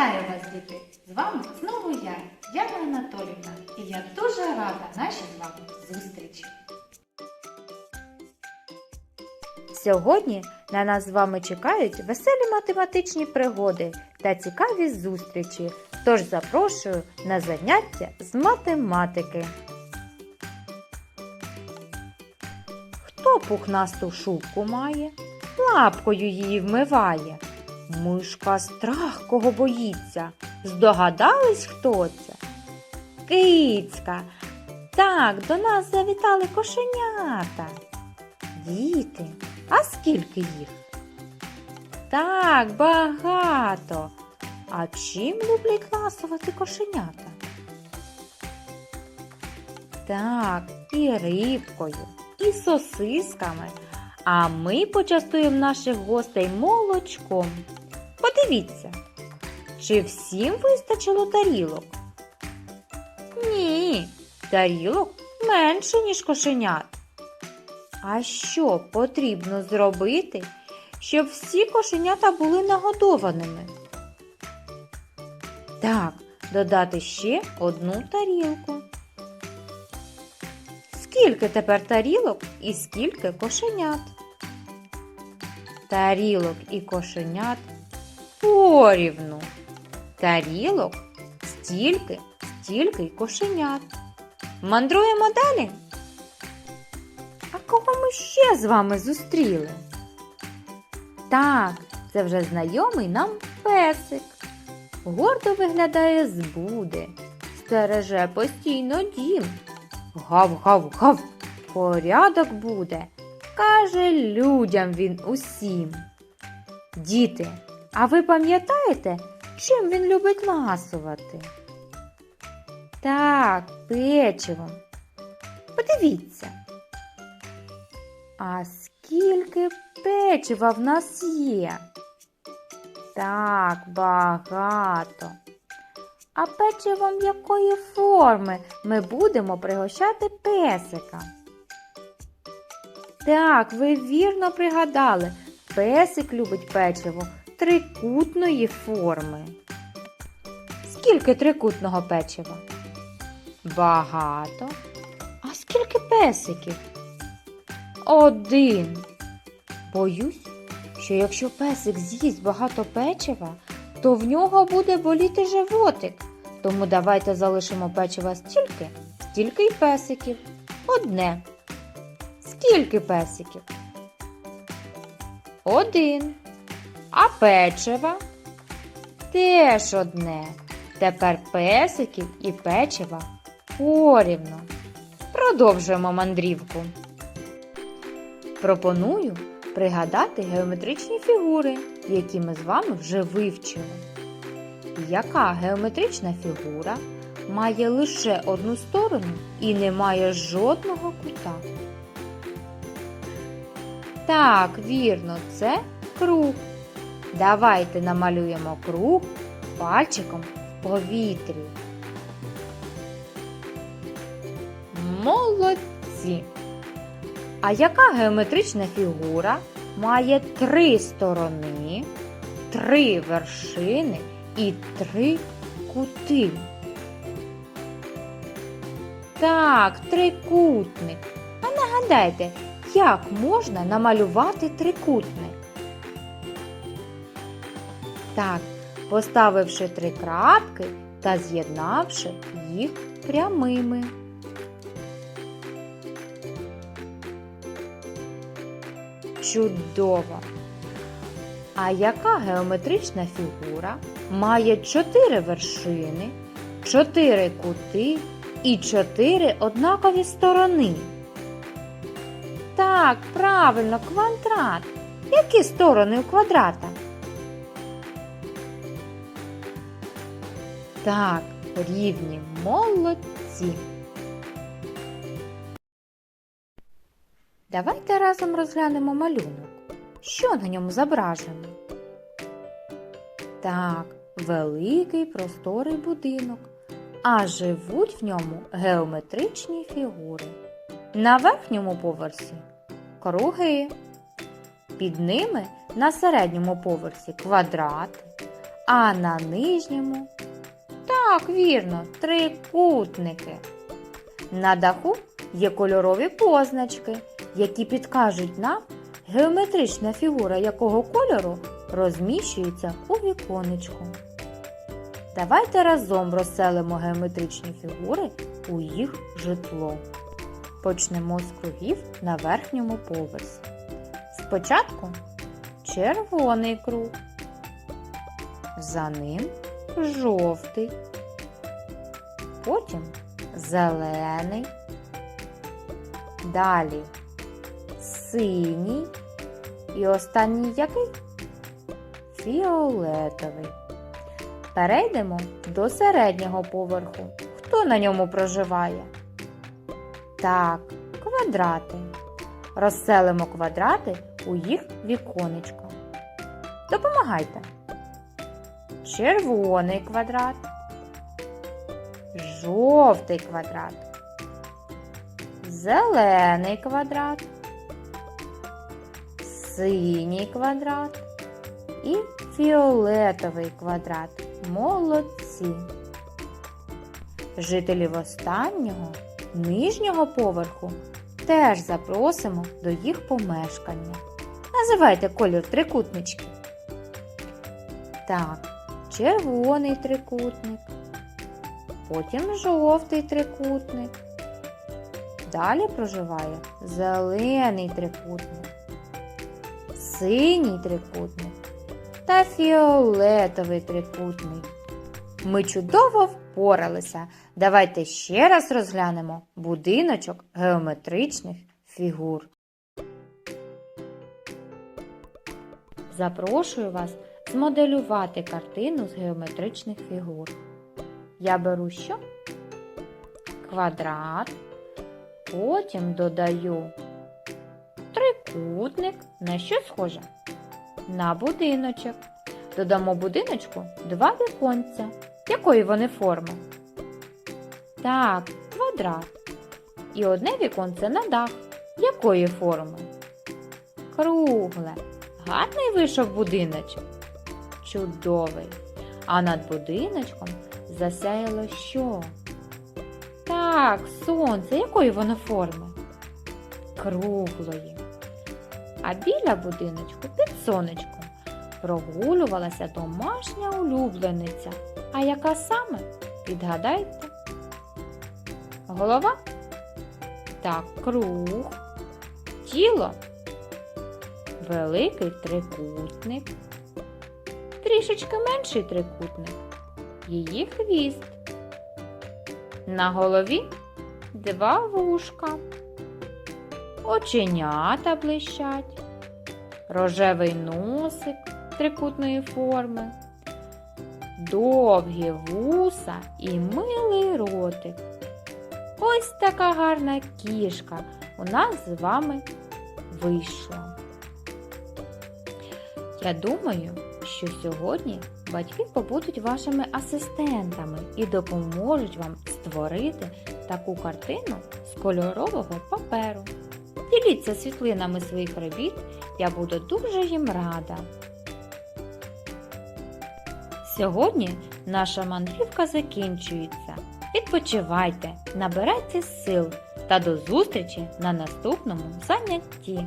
Вітаю вас, діти! З вами знову я, Яна Анатолівна, і я дуже рада нашій з вами зустрічі. Сьогодні на нас з вами чекають веселі математичні пригоди та цікаві зустрічі. Тож запрошую на заняття з математики. Хто пухнасту шубку має? Лапкою її вмиває. Мишка страх кого боїться. Здогадались, хто це? Кицька. Так, до нас завітали кошенята. Діти, а скільки їх? Так, багато. А чим люблять ласувати кошенята? Так, і рибкою, і сосисками. А ми почастуємо наших гостей молочком. Подивіться, чи всім вистачило тарілок? Ні, тарілок менше, ніж кошенят. А що потрібно зробити, щоб всі кошенята були нагодованими? Так, додати ще одну тарілку. Скільки тепер тарілок і скільки кошенят? Тарілок і кошенят порівну. Тарілок стільки, стільки й кошенят. Мандруємо далі. А кого ми ще з вами зустріли? Так, це вже знайомий нам песик. Гордо виглядає з буди, стереже постійно дім. Гав-гав-гав, порядок буде, каже людям він усім. Діти, а ви пам'ятаєте, чим він любить ласувати? Так, печивом. Подивіться. А скільки печива в нас є? Так, багато. А печивом якої форми ми будемо пригощати песика? Так, ви вірно пригадали. Песик любить печиво трикутної форми. Скільки трикутного печива? Багато. А скільки песиків? Один. Боюсь, що якщо песик з'їсть багато печива, то в нього буде боліти животик. Тому давайте залишимо печива стільки, стільки й песиків. Одне. Скільки песиків? Один. А печива? Теж одне. Тепер песиків і печива порівну. Продовжуємо мандрівку. Пропоную пригадати геометричні фігури, які ми з вами вже вивчили. Яка геометрична фігура має лише одну сторону і не має жодного кута? Так, вірно, це круг. Давайте намалюємо круг пальчиком в повітрі. Молодці! А яка геометрична фігура має три сторони, три вершини і три кути? Так, трикутник. А нагадайте, як можна намалювати трикутник? Так, поставивши три крапки та з'єднавши їх прямими. Чудово! А яка геометрична фігура має чотири вершини, чотири кути і чотири однакові сторони? Так, правильно, квадрат. Які сторони у квадрата? Так, рівні молодці. Давайте разом розглянемо малюнок. Що на ньому зображено? Так, великий просторий будинок, а живуть в ньому геометричні фігури. На верхньому поверсі круги. Під ними на середньому поверсі квадрати, а на нижньому так, вірно, трикутники. На даху є кольорові позначки, які підкажуть нам, геометрична фігура якого кольору розміщується у віконечку. Давайте разом розселимо геометричні фігури у їх житло. Почнемо з кругів на верхньому поверсі. Спочатку червоний круг, за ним жовтий, потім зелений, далі синій і останній який? Фіолетовий. Перейдемо до середнього поверху. Хто на ньому проживає? Так, квадрати. Розселимо квадрати у їх віконечко. Допомагайте. Червоний квадрат, жовтий квадрат, зелений квадрат, синій квадрат і фіолетовий квадрат. Молодці. Жителів останнього нижнього поверху теж запросимо до їх помешкання. Називайте колір трикутнички. Так, червоний трикутник, потім жовтий трикутник. Далі проживає зелений трикутник, синій трикутник та фіолетовий трикутник. Ми чудово впоралися. Давайте ще раз розглянемо будиночок геометричних фігур. Запрошую вас змоделювати картину з геометричних фігур. Я беру що? Квадрат, потім додаю трикутник. На що схоже? На будиночок. Додамо будиночку два віконця. Якої вони форми? Так, квадрат. І одне віконце на дах. Якої форми? Кругле. Гарний вийшов будиночок. Чудовий. А над будиночком засяяло що? Так, сонце. Якої воно форми? Круглої. А біля будиночку під сонечком прогулювалася домашня улюблениця. А яка саме? Підгадайте? Голова? Так, круг. Тіло великий трикутник, трішечки менший трикутник, її хвіст. На голові два вушка, оченята блищать, рожевий носик трикутної форми, довгі вуса і милий ротик. Ось така гарна кішка у нас з вами вийшла. Я думаю, що сьогодні батьки побудуть вашими асистентами і допоможуть вам створити таку картину з кольорового паперу. Діліться світлинами своїх робіт, я буду дуже їм рада. Сьогодні наша мандрівка закінчується. Відпочивайте, набирайте сил та до зустрічі на наступному занятті.